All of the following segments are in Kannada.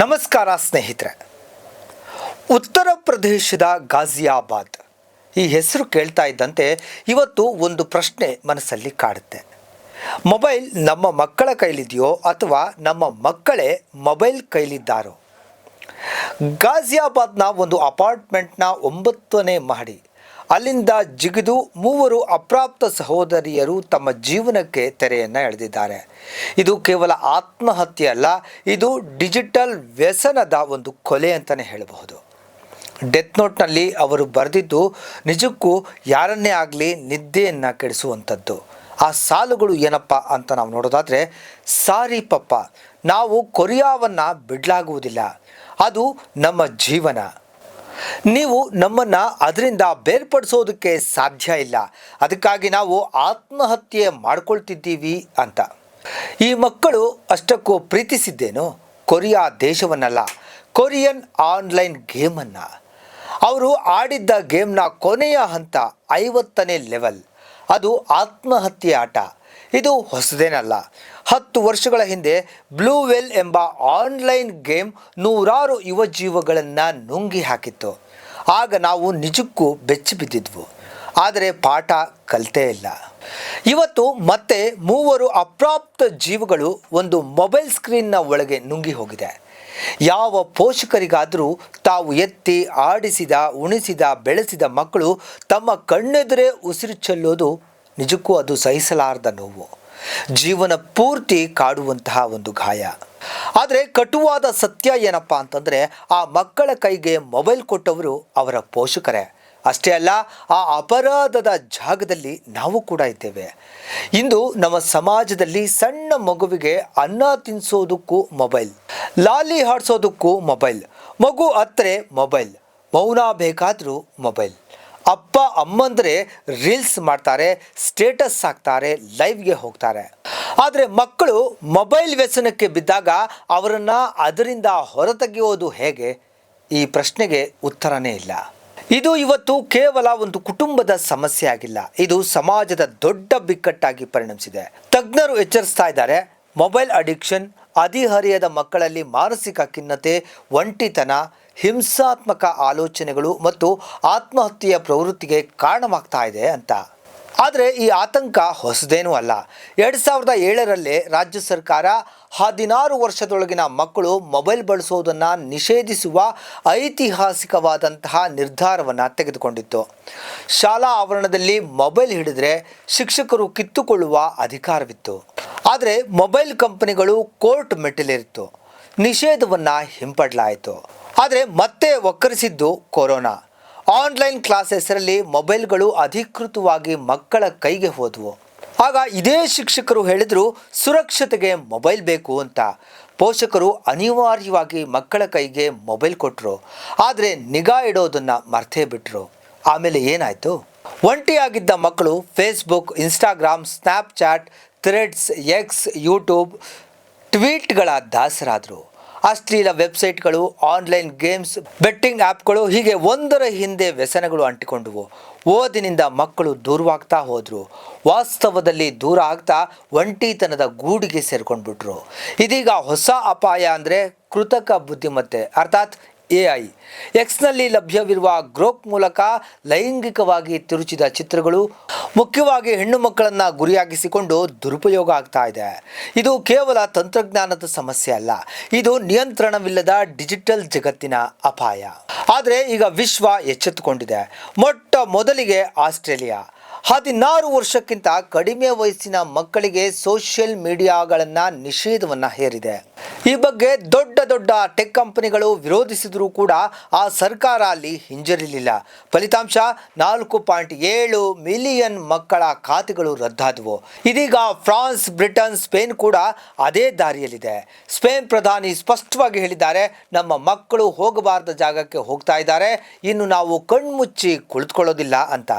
ನಮಸ್ಕಾರ ಸ್ನೇಹಿತರೆ. ಉತ್ತರ ಪ್ರದೇಶದ ಗಾಜಿಯಾಬಾದ್ ಈ ಹೆಸರು ಕೇಳ್ತಾ ಇದ್ದಂತೆ ಇವತ್ತು ಒಂದು ಪ್ರಶ್ನೆ ಮನಸ್ಸಲ್ಲಿ ಕಾಡುತ್ತೆ. ಮೊಬೈಲ್ ನಮ್ಮ ಮಕ್ಕಳ ಕೈಲಿದೆಯೋ ಅಥವಾ ನಮ್ಮ ಮಕ್ಕಳೇ ಮೊಬೈಲ್ ಕೈಲಿದ್ದಾರೋ? ಗಾಜಿಯಾಬಾದ್ನ ಒಂದು ಅಪಾರ್ಟ್ಮೆಂಟ್ನ ಒಂಬತ್ತನೇ ಮಹಡಿ. ಅಲ್ಲಿಂದ ಜಿಗಿದು ಮೂವರು ಅಪ್ರಾಪ್ತ ಸಹೋದರಿಯರು ತಮ್ಮ ಜೀವನಕ್ಕೆ ತೆರೆಯನ್ನು ಎಳೆದಿದ್ದಾರೆ. ಇದು ಕೇವಲ ಆತ್ಮಹತ್ಯೆ ಅಲ್ಲ, ಇದು ಡಿಜಿಟಲ್ ವ್ಯಸನದ ಒಂದು ಕೊಲೆ ಅಂತಲೇ ಹೇಳಬಹುದು. ಡೆತ್ ನೋಟ್ನಲ್ಲಿ ಅವರು ಬರೆದಿದ್ದು, ನಿಜಕ್ಕೂ ಯಾರನ್ನೇ ಆಗಲಿ ನಿದ್ದೆಯನ್ನು ಕೆಡಿಸುವಂಥದ್ದು. ಆ ಸಾಲುಗಳು ಏನಪ್ಪ ಅಂತ ನಾವು ನೋಡೋದಾದರೆ, ಸಾರಿ ಪಪ್ಪ, ನಾವು ಕೊರಿಯಾವನ್ನು ಬಿಡಲಾಗುವುದಿಲ್ಲ. ಅದು ನಮ್ಮ ಜೀವನ. ನೀವು ನಮ್ಮನ್ನು ಅದರಿಂದ ಬೇರ್ಪಡಿಸೋದಕ್ಕೆ ಸಾಧ್ಯ ಇಲ್ಲ. ಅದಕ್ಕಾಗಿ ನಾವು ಆತ್ಮಹತ್ಯೆ ಮಾಡ್ಕೊಳ್ತಿದ್ದೀವಿ ಅಂತ. ಈ ಮಕ್ಕಳು ಅಷ್ಟಕ್ಕೂ ಪ್ರೀತಿಸಿದ್ದೇನು? ಕೊರಿಯಾ ದೇಶವನ್ನಲ್ಲ, ಕೊರಿಯನ್ ಆನ್ಲೈನ್ ಗೇಮನ್ನು. ಅವರು ಆಡಿದ್ದ ಗೇಮ್ನ ಕೊನೆಯ ಹಂತ ಐವತ್ತನೇ ಲೆವೆಲ್. ಅದು ಆತ್ಮಹತ್ಯೆ ಆಟ. ಇದು ಹೊಸದೇನಲ್ಲ. ಹತ್ತು ವರ್ಷಗಳ ಹಿಂದೆ ಬ್ಲೂ ವೆಲ್ ಎಂಬ ಆನ್ಲೈನ್ ಗೇಮ್ ನೂರಾರು ಯುವ ಜೀವಗಳನ್ನು ನುಂಗಿ ಹಾಕಿತ್ತು. ಆಗ ನಾವು ನಿಜಕ್ಕೂ ಬೆಚ್ಚಿ ಬಿದ್ದಿದ್ವು. ಆದರೆ ಪಾಠ ಕಲಿತೇ ಇಲ್ಲ. ಇವತ್ತು ಮತ್ತೆ ಮೂವರು ಅಪ್ರಾಪ್ತ ಜೀವಗಳು ಒಂದು ಮೊಬೈಲ್ ಸ್ಕ್ರೀನ್ನ ಒಳಗೆ ನುಂಗಿ ಹೋಗಿದೆ. ಯಾವ ಪೋಷಕರಿಗಾದರೂ ತಾವು ಎತ್ತಿ ಆಡಿಸಿದ, ಉಣಿಸಿದ, ಬೆಳೆಸಿದ ಮಕ್ಕಳು ತಮ್ಮ ಕಣ್ಣೆದುರೇ ಉಸಿರು ಚೆಲ್ಲೋದು ನಿಜಕ್ಕೂ ಅದು ಸಹಿಸಲಾರದ ನೋವು. ಜೀವನ ಪೂರ್ತಿ ಕಾಡುವಂತಹ ಒಂದು ಗಾಯ. ಆದರೆ ಕಟುವಾದ ಸತ್ಯ ಏನಪ್ಪ ಅಂತಂದರೆ, ಆ ಮಕ್ಕಳ ಕೈಗೆ ಮೊಬೈಲ್ ಕೊಟ್ಟವರು ಅವರ ಪೋಷಕರೇ. ಅಷ್ಟೇ ಅಲ್ಲ, ಆ ಅಪರಾಧದ ಜಾಗದಲ್ಲಿ ನಾವು ಕೂಡ ಇದ್ದೇವೆ. ಇಂದು ನಮ್ಮ ಸಮಾಜದಲ್ಲಿ ಸಣ್ಣ ಮಗುವಿಗೆ ಅನ್ನ ತಿನ್ನಿಸೋದಕ್ಕೂ ಮೊಬೈಲ್, ಲಾಲಿ ಹಾಡಿಸೋದಕ್ಕೂ ಮೊಬೈಲ್, ಮಗು ಅತ್ತರೆ ಮೊಬೈಲ್, ಮೌನ ಬೇಕಾದರೂ ಮೊಬೈಲ್. ಅಪ್ಪ ಅಮ್ಮಂದರೆ ರೀಲ್ಸ್ ಮಾಡ್ತಾರೆ, ಸ್ಟೇಟಸ್ ಹಾಕ್ತಾರೆ, ಲೈವ್ಗೆ ಹೋಗ್ತಾರೆ. ಆದರೆ ಮಕ್ಕಳು ಮೊಬೈಲ್ ವ್ಯಸನಕ್ಕೆ ಬಿದ್ದಾಗ ಅವರನ್ನು ಅದರಿಂದ ಹೊರತೆಗೆಯೋದು ಹೇಗೆ? ಈ ಪ್ರಶ್ನೆಗೆ ಉತ್ತರನೇ ಇಲ್ಲ. ಇದು ಇವತ್ತು ಕೇವಲ ಒಂದು ಕುಟುಂಬದ ಸಮಸ್ಯೆ ಆಗಿಲ್ಲ. ಇದು ಸಮಾಜದ ದೊಡ್ಡ ಬಿಕ್ಕಟ್ಟಾಗಿ ಪರಿಣಮಿಸಿದೆ. ತಜ್ಞರು ಎಚ್ಚರಿಸ್ತಾ ಇದ್ದಾರೆ, ಮೊಬೈಲ್ ಅಡಿಕ್ಷನ್ ಹದಿಹರಿಯದ ಮಕ್ಕಳಲ್ಲಿ ಮಾನಸಿಕ ಖಿನ್ನತೆ, ಒಂಟಿತನ, ಹಿಂಸಾತ್ಮಕ ಆಲೋಚನೆಗಳು ಮತ್ತು ಆತ್ಮಹತ್ಯೆಯ ಪ್ರವೃತ್ತಿಗೆ ಕಾರಣವಾಗ್ತಾ ಇದೆ ಅಂತ. ಆದರೆ ಈ ಆತಂಕ ಹೊಸದೇನೂ ಅಲ್ಲ. ಎರಡು ಸಾವಿರದ ಏಳರಲ್ಲೇ ರಾಜ್ಯ ಸರ್ಕಾರ ಹದಿನಾರು ವರ್ಷದೊಳಗಿನ ಮಕ್ಕಳು ಮೊಬೈಲ್ ಬಳಸೋದನ್ನು ನಿಷೇಧಿಸುವ ಐತಿಹಾಸಿಕವಾದಂತಹ ನಿರ್ಧಾರವನ್ನು ತೆಗೆದುಕೊಂಡಿತ್ತು. ಶಾಲಾ ಆವರಣದಲ್ಲಿ ಮೊಬೈಲ್ ಹಿಡಿದ್ರೆ ಶಿಕ್ಷಕರು ಕಿತ್ತುಕೊಳ್ಳುವ ಅಧಿಕಾರವಿತ್ತು. ಆದರೆ ಮೊಬೈಲ್ ಕಂಪನಿಗಳು ಕೋರ್ಟ್ ಮೆಟ್ಟಿಲೇರಿತ್ತು. ನಿಷೇಧವನ್ನು ಹಿಂಪಡಲಾಯಿತು. ಆದರೆ ಮತ್ತೆ ಒಕ್ಕರಿಸಿದ್ದು ಕೊರೋನಾ. ಆನ್ಲೈನ್ ಕ್ಲಾಸ್ ಹೆಸರಲ್ಲಿ ಮೊಬೈಲ್ಗಳು ಅಧಿಕೃತವಾಗಿ ಮಕ್ಕಳ ಕೈಗೆ ಹೋದವು. ಆಗ ಇದೇ ಶಿಕ್ಷಕರು ಹೇಳಿದರು, ಸುರಕ್ಷತೆಗೆ ಮೊಬೈಲ್ ಬೇಕು ಅಂತ. ಪೋಷಕರು ಅನಿವಾರ್ಯವಾಗಿ ಮಕ್ಕಳ ಕೈಗೆ ಮೊಬೈಲ್ ಕೊಟ್ಟರು ಆದರೆ ನಿಗಾ ಇಡೋದನ್ನು ಮರ್ತೇ ಬಿಟ್ಟರು ಆಮೇಲೆ ಏನಾಯಿತು? ಒಂಟಿಯಾಗಿದ್ದ ಮಕ್ಕಳು Facebook Instagram Snapchat Threads, X, YouTube ಟ್ವೀಟ್ಗಳ ದಾಸರಾದರು. ಅಶ್ಲೀಲ ವೆಬ್ಸೈಟ್ಗಳು, ಆನ್ಲೈನ್ ಗೇಮ್ಸ್, ಬೆಟ್ಟಿಂಗ್ ಆ್ಯಪ್ಗಳು ಹೀಗೆ ಒಂದರ ಹಿಂದೆ ವ್ಯಸನಗಳು ಅಂಟಿಕೊಂಡವು. ಓದಿನಿಂದ ಮಕ್ಕಳು ದೂರವಾಗ್ತಾ ಹೋದರು. ವಾಸ್ತವದಲ್ಲಿ ದೂರ ಆಗ್ತಾ ಒಂಟಿತನದ ಗೂಡಿಗೆ ಸೇರ್ಕೊಂಡ್ಬಿಟ್ರು. ಇದೀಗ ಹೊಸ ಅಪಾಯ ಅಂದರೆ ಕೃತಕ ಬುದ್ಧಿಮತ್ತೆ. ಅರ್ಥಾತ್ ಎ ಐ. ಎಕ್ಸ್ನಲ್ಲಿ ಲಭ್ಯವಿರುವ ಗ್ರೋಕ್ ಮೂಲಕ ಲೈಂಗಿಕವಾಗಿ ತಿರುಚಿದ ಚಿತ್ರಗಳು ಮುಖ್ಯವಾಗಿ ಹೆಣ್ಣು ಮಕ್ಕಳನ್ನು ಗುರಿಯಾಗಿಸಿಕೊಂಡು ದುರುಪಯೋಗ ಆಗ್ತಾ ಇದೆ. ಇದು ಕೇವಲ ತಂತ್ರಜ್ಞಾನದ ಸಮಸ್ಯೆ ಅಲ್ಲ, ಇದು ನಿಯಂತ್ರಣವಿಲ್ಲದ ಡಿಜಿಟಲ್ ಜಗತ್ತಿನ ಅಪಾಯ. ಆದರೆ ಈಗ ವಿಶ್ವ ಎಚ್ಚೆತ್ತುಕೊಂಡಿದೆ. ಮೊಟ್ಟ ಮೊದಲಿಗೆ ಆಸ್ಟ್ರೇಲಿಯಾ. ಹದಿನಾರು ವರ್ಷಕ್ಕಿಂತ ಕಡಿಮೆ ವಯಸ್ಸಿನ ಮಕ್ಕಳಿಗೆ ಸೋಷಿಯಲ್ ಮೀಡಿಯಾಗಳನ್ನು ನಿಷೇಧವನ್ನು ಹೇರಿದೆ. ಈ ಬಗ್ಗೆ ದೊಡ್ಡ ದೊಡ್ಡ ಟೆಕ್ ಕಂಪನಿಗಳು ವಿರೋಧಿಸಿದರೂ ಕೂಡ ಆ ಸರ್ಕಾರ ಅಲ್ಲಿ ಹಿಂಜರಿಲಿಲ್ಲ. ಫಲಿತಾಂಶ ನಾಲ್ಕು ಪಾಯಿಂಟ್ ಏಳು ಮಿಲಿಯನ್ ಮಕ್ಕಳ ಖಾತೆಗಳು ರದ್ದಾದವು. ಇದೀಗ ಫ್ರಾನ್ಸ್, ಬ್ರಿಟನ್, ಸ್ಪೇನ್ ಕೂಡ ಅದೇ ದಾರಿಯಲ್ಲಿದೆ. ಸ್ಪೇನ್ ಪ್ರಧಾನಿ ಸ್ಪಷ್ಟವಾಗಿ ಹೇಳಿದ್ದಾರೆ, ನಮ್ಮ ಮಕ್ಕಳು ಹೋಗಬಾರದ ಜಾಗಕ್ಕೆ ಹೋಗ್ತಾ ಇದ್ದಾರೆ, ಇನ್ನು ನಾವು ಕಣ್ಮುಚ್ಚಿ ಕುಳಿತುಕೊಳ್ಳೋದಿಲ್ಲ ಅಂತ.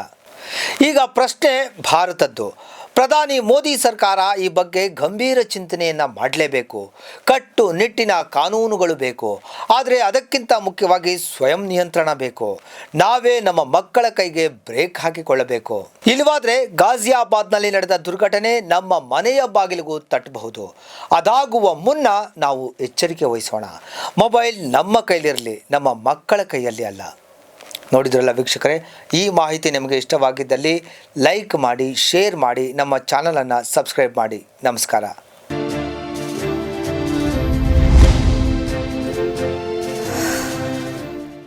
ಈಗ ಪ್ರಶ್ನೆ ಭಾರತದ್ದು. ಪ್ರಧಾನಿ ಮೋದಿ ಸರ್ಕಾರ ಈ ಬಗ್ಗೆ ಗಂಭೀರ ಚಿಂತನೆಯನ್ನು ಮಾಡಲೇಬೇಕು. ಕಟ್ಟು ನಿಟ್ಟಿನ ಕಾನೂನುಗಳು ಬೇಕು. ಆದರೆ ಅದಕ್ಕಿಂತ ಮುಖ್ಯವಾಗಿ ಸ್ವಯಂ ನಿಯಂತ್ರಣ ಬೇಕು. ನಾವೇ ನಮ್ಮ ಮಕ್ಕಳ ಕೈಗೆ ಬ್ರೇಕ್ ಹಾಕಿಕೊಳ್ಳಬೇಕು. ಇಲ್ಲವಾದರೆ ಗಾಜಿಯಾಬಾದ್ನಲ್ಲಿ ನಡೆದ ದುರ್ಘಟನೆ ನಮ್ಮ ಮನೆಯ ಬಾಗಿಲಿಗೂ ತಟ್ಟಬಹುದು. ಅದಾಗುವ ಮುನ್ನ ನಾವು ಎಚ್ಚರಿಕೆ ವಹಿಸೋಣ. ಮೊಬೈಲ್ ನಮ್ಮ ಕೈಲಿರಲಿ, ನಮ್ಮ ಮಕ್ಕಳ ಕೈಯಲ್ಲಿ ಅಲ್ಲ. ನೋಡಿದ್ರಲ್ಲ ವೀಕ್ಷಕರೇ, ಈ ಮಾಹಿತಿ ನಿಮಗೆ ಇಷ್ಟವಾಗಿದ್ದಲ್ಲಿ ಲೈಕ್ ಮಾಡಿ ಶೇರ್ ಮಾಡಿ, ನಮ್ಮ ಚಾನಲನ್ನು ಸಬ್ಸ್ಕ್ರೈಬ್ ಮಾಡಿ. ನಮಸ್ಕಾರ.